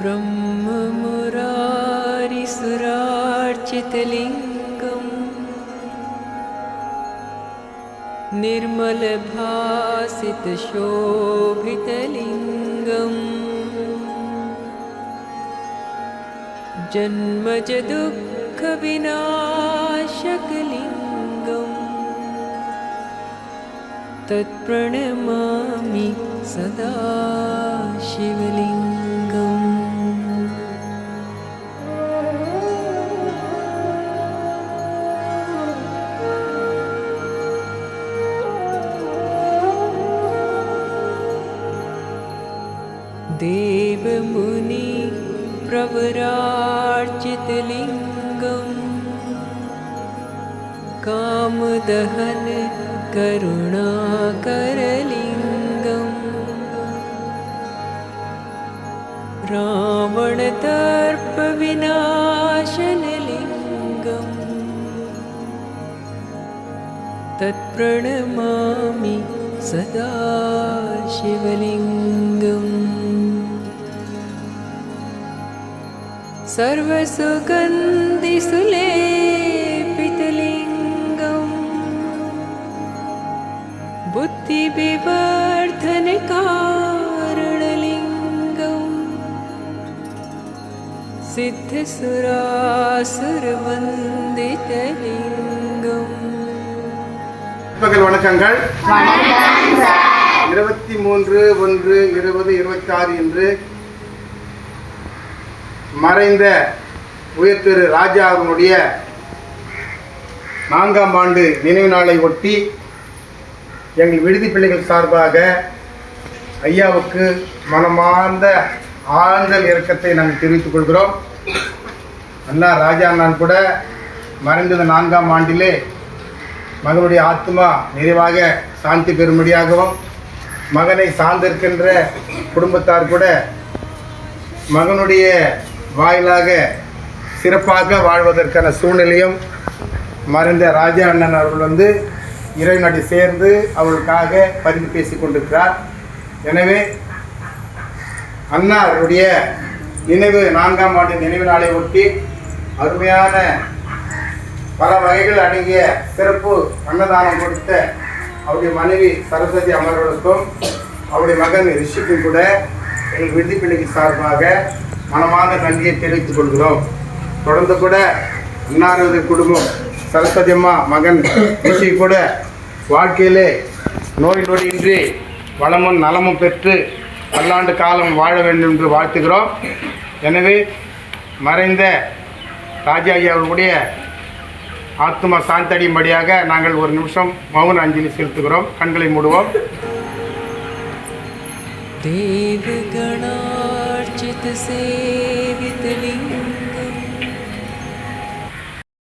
ब्रह्ममुरारिसुरार्चितलिङ्गम्। निर्मलभासितशोभितलिङ्गम्। जन्मज दुःखविनाशकलिङ्गम् तत्प्रणमामि सदा शिवलिङ्गम् देवमुनि प्रवरार्चितलिङ्गम्। कामदहन करुणाकरलिङ्गम्। रावणतर्पविनाशनलिङ्गम्। तत्प्रणमामि सदा शिवलिङ्गम् सर्वसुगन्धिसुलेपितलिङ्गम् बुद्धिविवर्धनकारणलिङ्गम् सिद्धसुरासुरवन्दितलिङ्गम् பிற்பகல் வணக்கங்கள் இருபத்தி மூன்று ஒன்று இருபது இருபத்தி ஆறு இன்று மறைந்த உயர் திரு ராஜா அவர்களுடைய நான்காம் ஆண்டு நினைவு நாளை ஒட்டி எங்கள் விடுதி பிள்ளைகள் சார்பாக ஐயாவுக்கு மனமார்ந்த ஆழ்ந்த இறக்கத்தை நாங்கள் தெரிவித்துக் கொள்கிறோம். அண்ணா ராஜா நான் கூட மறைந்தது நான்காம் ஆண்டிலே மகனுடைய ஆத்மா நிறைவாக சாந்தி பெறும்படியாகவும் மகனை சார்ந்திருக்கின்ற குடும்பத்தார் கூட மகனுடைய வாயிலாக சிறப்பாக வாழ்வதற்கான சூழ்நிலையும் மறைந்த ராஜா அண்ணன் அவர்கள் வந்து இறைவனடி சேர்ந்து அவர்களுக்காக பதிவு பேசிக் கொண்டிருக்கிறார். எனவே அன்னாருடைய நினைவு நான்காம் ஆண்டு நினைவு நாளை ஒட்டி அருமையான பல வகைகள் அடங்கிய சிறப்பு அன்னதானம் கொடுத்த அவருடைய மனைவி சரஸ்வதி அமர்களுக்கும் அவருடைய மகன் ரிஷிக்கும் கூட எங்கள் விருதுப்பிள்ளைக்கு சார்பாக மனமார்ந்த நன்றியை தெரிவித்துக் கொள்கிறோம். தொடர்ந்து கூட அன்னாரது குடும்பம் சரஸ்வதி அம்மா மகன் ரிஷி கூட வாழ்க்கையிலே நோய் நொடியின்றி வளமும் நலமும் பெற்று பல்லாண்டு காலம் வாழ வேண்டும் என்று வாழ்த்துகிறோம். எனவே மறைந்த ராஜா ஐயா அவர்களுடைய ஆத்மா சாந்தடியும்படியாக நாங்கள் ஒரு நிமிஷம் மௌன அஞ்சலி செலுத்துகிறோம். கண்களை மூடுவோம். te sevi te